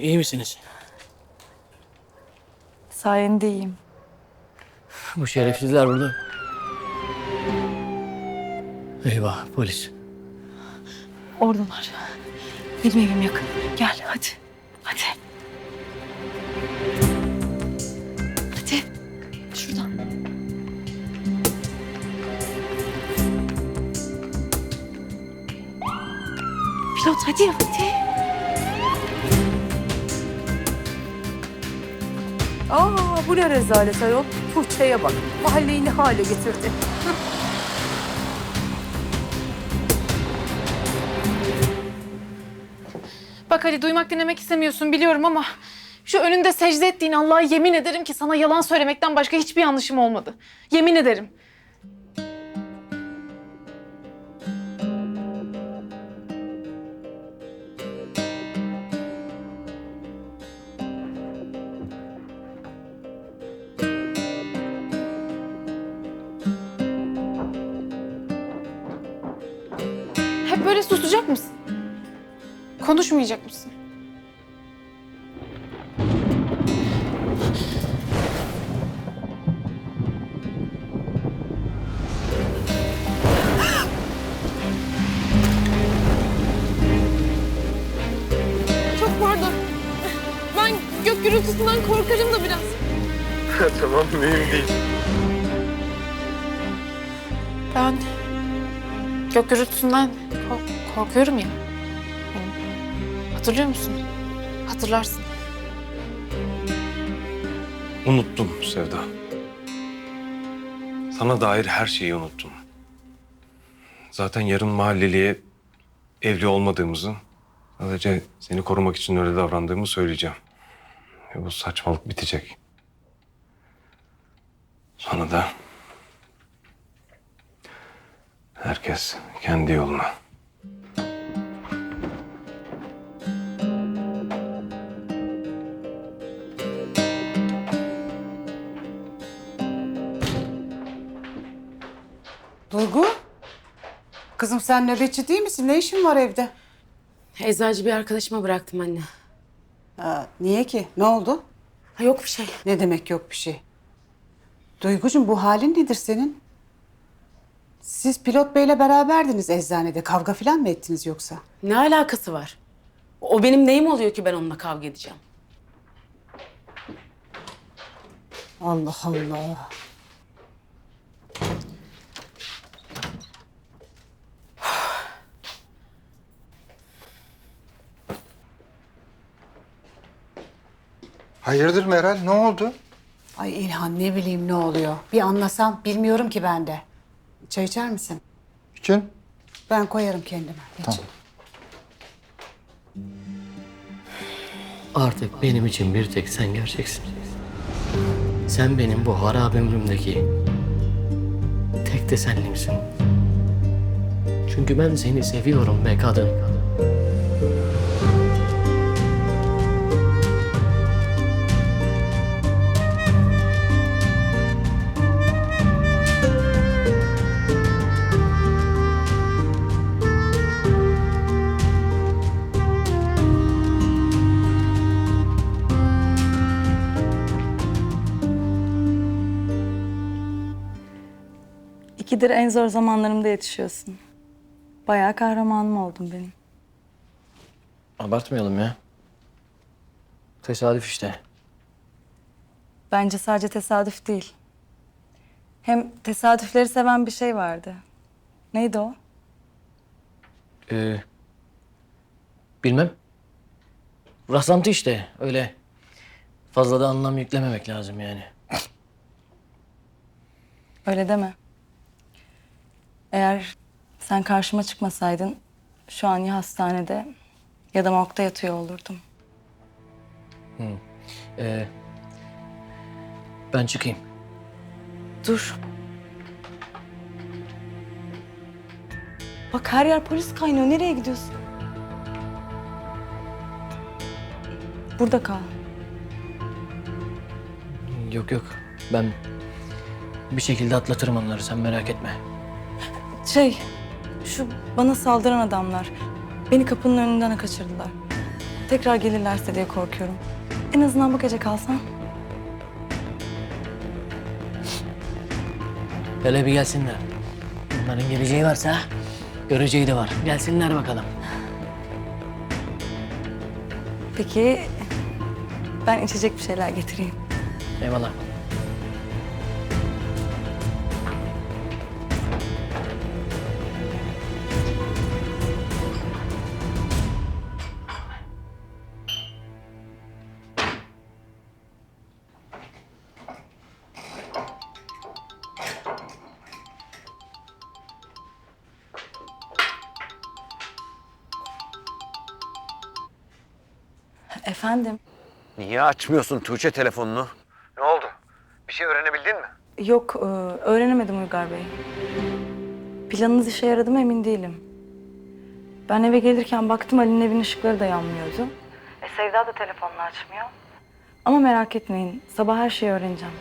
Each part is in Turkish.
İyi misiniz? Sayende iyiyim. Bu şerefsizler burada. Eyvah polis. Oradalar. Benim evim yakın. Gel hadi. Hadi. Hadi. Şuradan. Pilot hadi hadi. Aa bu ne rezalet ayol. Tuğçe'ye bak. Mahalleyi ne hale getirdi. Bak Ali duymak dinlemek istemiyorsun biliyorum ama şu önünde secde ettiğin Allah'a yemin ederim ki sana yalan söylemekten başka hiçbir yanlışım olmadı. Yemin ederim. Böyle susacak mısın? Konuşmayacak mısın? Çok pardon. Ben gök gürültüsünden korkarım da biraz. tamam mühim değil. Ben gök gürültüsünden kork- korkuyorum ya. Hatırlıyor musun? Hatırlarsın. Unuttum Sevda. Sana dair her şeyi unuttum. Zaten yarın mahalleliye evli olmadığımızı, sadece seni korumak için öyle davrandığımı söyleyeceğim. Ve bu saçmalık bitecek. Sonra da herkes kendi yoluna. Kızım sen nöbetçi değil misin? Ne işin var evde? Eczacı bir arkadaşıma bıraktım anne. Ha, niye ki? Ne oldu? Ha, yok bir şey. Ne demek yok bir şey? Duygucuğum bu halin nedir senin? Siz pilot beyle beraberdiniz eczanede. Kavga falan mı ettiniz yoksa? Ne alakası var? O benim neyim oluyor ki ben onunla kavga edeceğim? Allah Allah. Hayırdır Meral ne oldu? Ay İlhan ne bileyim ne oluyor. Bir anlasam bilmiyorum ki ben de. Çay içer misin? İçin. Ben koyarım kendime. Geç. Tamam. Artık benim için bir tek sen gerçeksin. Sen benim bu harap ömrümdeki tek tesellimsin. Çünkü ben seni seviyorum be kadın. İkidir en zor zamanlarımda yetişiyorsun. Bayağı kahramanım oldun benim. Abartmayalım ya. Tesadüf işte. Bence sadece tesadüf değil. Hem tesadüfleri seven bir şey vardı. Neydi o? Ee, bilmem. Rastlantı işte öyle. Fazla da anlam yüklememek lazım yani. Öyle deme. Eğer sen karşıma çıkmasaydın şu an ya hastanede ya da morgda yatıyor olurdum. Ee, ben çıkayım. Dur. Bak her yer polis kaynıyor. Nereye gidiyorsun? Burada kal. Yok yok ben bir şekilde atlatırım onları sen merak etme. Şey, şu bana saldıran adamlar beni kapının önünden kaçırdılar. tekrar gelirlerse diye korkuyorum. En azından bu gece kalsam. Hele bir gelsinler. Bunların geleceği varsa göreceği de var. Gelsinler bakalım. Peki ben içecek bir şeyler getireyim. Eyvallah. Efendim? Niye açmıyorsun Tuğçe telefonunu? Ne oldu? Bir şey öğrenebildin mi? Yok, e, öğrenemedim Uygar Bey. Planınız işe yaradı mı emin değilim. Ben eve gelirken baktım Ali'nin evin ışıkları da yanmıyordu. E, Sevda da telefonunu açmıyor. Ama merak etmeyin, sabah her şeyi öğreneceğim.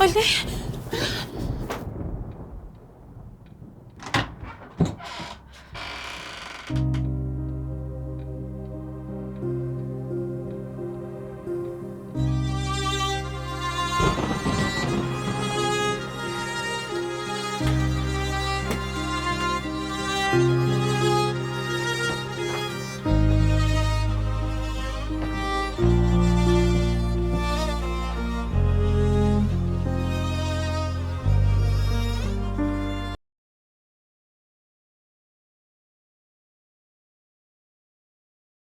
Ali